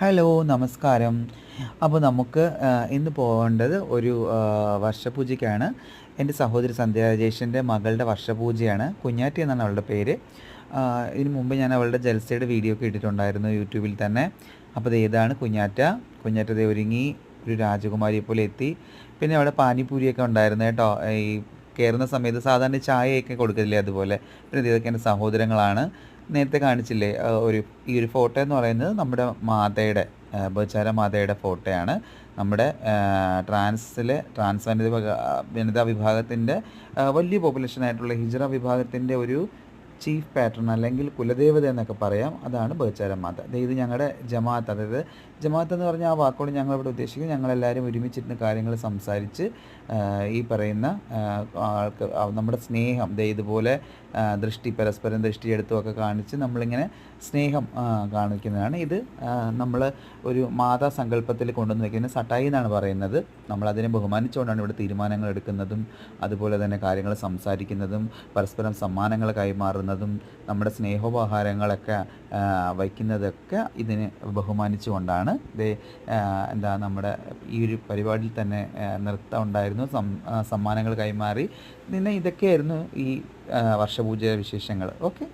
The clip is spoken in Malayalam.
ഹലോ നമസ്കാരം. അപ്പോൾ നമുക്ക് ഇന്ന് പോകേണ്ടത് ഒരു വർഷപൂജയ്ക്കാണ്. എന്റെ സഹോദരി സന്ധ്യാജേഷിന്റെ മകളുടെ വർഷപൂജയാണ്. കുഞ്ഞാറ്റി എന്നാണ് അവളുടെ പേര്. ഇതിനു ഇതിന് മുമ്പ് ഞാൻ അവളുടെ ജൽസയുടെ വീഡിയോ ഒക്കെ ഇട്ടിട്ടുണ്ടായിരുന്നു യൂട്യൂബിൽ തന്നെ. അപ്പോൾ അത് ഏതാണ് കുഞ്ഞാറ്റ. കുഞ്ഞാറ്റ ദേ ഒരുങ്ങി ഒരു രാജകുമാരിയെ പോലെ എത്തി. പിന്നെ അവിടെ പാനിപ്പൂരിയൊക്കെ ഉണ്ടായിരുന്നു കേട്ടോ. ഈ കയറുന്ന സമയത്ത് സാധാരണ ചായയൊക്കെ കൊടുക്കത്തില്ലേ അതുപോലെ. പിന്നെ ഇതൊക്കെ എന്റെ സഹോദരങ്ങളാണ്. നേരത്തെ കാണിച്ചില്ലേ ഒരു ഈ ഒരു ഫോട്ടോ എന്ന് പറയുന്നത് നമ്മുടെ മാതയുടെ ബച്ചാര മാതയുടെ ഫോട്ടോയാണ്. നമ്മുടെ ട്രാൻസിലെ ട്രാൻസ് വനിത വനിതാ വിഭാഗത്തിന്റെ വലിയ പോപ്പുലേഷൻ ആയിട്ടുള്ള ഹിജറ വിഭാഗത്തിന്റെ ഒരു ചീഫ് പാറ്റേൺ അല്ലെങ്കിൽ കുലദേവത എന്നൊക്കെ പറയാം. അതാണ് ബേച്ചാര മാത. ദേ ഇത് ഞങ്ങളുടെ ജമാഅത്ത്. അതായത് ജമാഅത്ത് എന്ന് പറഞ്ഞാൽ ആ വാക്കോട് ഞങ്ങൾ ഇവിടെ ഉദ്ദേശിക്കും ഞങ്ങളെല്ലാവരും ഒരുമിച്ചിരുന്ന് കാര്യങ്ങൾ സംസാരിച്ച് ഈ പറയുന്ന ആൾക്ക് നമ്മുടെ സ്നേഹം ഇതുപോലെ ദൃഷ്ടി പരസ്പരം ദൃഷ്ടി എടുത്തുമൊക്കെ കാണിച്ച് നമ്മളിങ്ങനെ സ്നേഹം കാണിക്കുന്നതാണ്. ഇത് നമ്മൾ ഒരു മാതാ സങ്കല്പത്തിൽ കൊണ്ടുവന്ന് വയ്ക്കുന്ന സട്ടായി എന്നാണ് പറയുന്നത്. നമ്മളതിനെ ബഹുമാനിച്ചുകൊണ്ടാണ് ഇവിടെ തീരുമാനങ്ങൾ എടുക്കുന്നതും അതുപോലെ തന്നെ കാര്യങ്ങൾ സംസാരിക്കുന്നതും പരസ്പരം സമ്മാനങ്ങൾ കൈമാറുന്നതും നമ്മുടെ സ്നേഹോപഹാരങ്ങളൊക്കെ വയ്ക്കുന്നതൊക്കെ ഇതിന് ബഹുമാനിച്ചുകൊണ്ടാണ്. ആ, എന്താ നമ്മുടെ ഈ ഒരു പരിപാടിയിൽ തന്നെ നൃത്തം ഉണ്ടായിരുന്നു സമ്മാനങ്ങൾ കൈമാറി. പിന്നെ ഇതൊക്കെയായിരുന്നു ഈ വർഷപൂജ വിശേഷങ്ങൾ. ഓക്കെ.